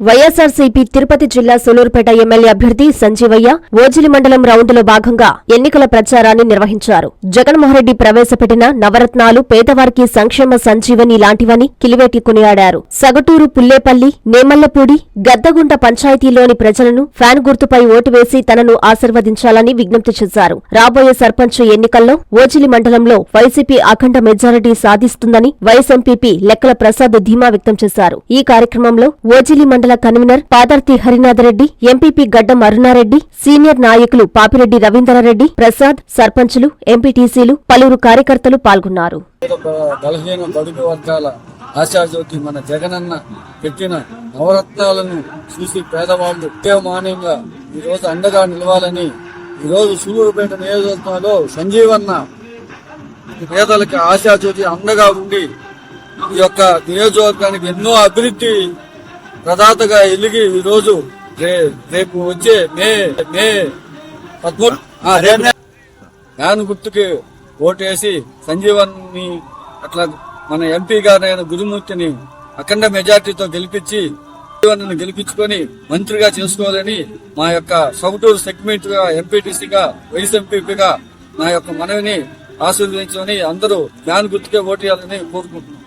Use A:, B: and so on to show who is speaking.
A: వైఎస్ఆర్సీపీ తిరుపతి జిల్లా సూలూరుపేట ఎమ్మెల్యే అభ్యర్థి సంజీవయ్య ఓజిలి మండలం రౌండ్లో భాగంగా ఎన్నికల ప్రచారాన్ని నిర్వహించారు. జగన్మోహన్రెడ్డి ప్రవేశపెట్టిన నవరత్నాలు పేదవారికి సంక్షేమ సంజీవని లాంటివని కిలివేటి కొనియాడారు. సగటూరు పుల్లేపల్లి నేమల్లపూడి గద్దగుంట పంచాయతీలోని ప్రజలను ఫ్యాన్ గుర్తుపై ఓటు వేసి తనను ఆశీర్వదించాలని విజ్ఞప్తి చేశారు. రాబోయే సర్పంచ్ ఎన్నికల్లో ఓజిలి మండలంలో వైసీపీ అఖండ మెజారిటీ సాధిస్తుందని వైఎస్ ఎంపీపీ లెక్కల ప్రసాద్ ధీమా వ్యక్తం చేశారు. ఈ కార్యక్రమంలో ఓజిలి మండలం కన్వీనర్ పాదర్తి హరినాథరెడ్డి ఎంపీపీ గడ్డం అరుణారెడ్డి సీనియర్ నాయకులు పాపిరెడ్డి రవీందర్రెడ్డి ప్రసాద్ సర్పంచులు ఎంపీటీసీలు పలువురు కార్యకర్తలు పాల్గొన్నారు.
B: ఆశాజ్యోతి మన జగనన్న పెట్టిన నవరత్నాలను చూసి పేదవాళ్ళు మాన్యంగా ఈ రోజు అండగా నిలవాలని ఈ రోజు సూరుపేట నియోజకవర్గంలో సంజీవన్న పేదలకు ఆశాజ్యోతి అండగా ఉండి ఈ యొక్క నియోజకవర్గానికి ఎన్నో అభివృద్ధి ప్రదాతగా ఎలిగి ఈ రోజు రేపు వచ్చే మే మే పదమూడు. ఫ్యాన్ గుర్తుకి ఓటేసి సంజీవన్ని అట్లా మన ఎంపీ గారైన గురుమూర్తిని అఖండ మెజార్టీతో గెలిపించి సంజీవన్ గెలిపించుకొని మంత్రిగా చేసుకోవాలని మా యొక్క సౌటూరు సెగ్మెంట్గా ఎంపీటీసీగా వైస్ ఎంపీపీగా నా యొక్క మనవిని ఆశీర్వదించుకొని అందరూ ఫ్యాన్ గుర్తుకే ఓటేయాలని కోరుకుంటున్నాం.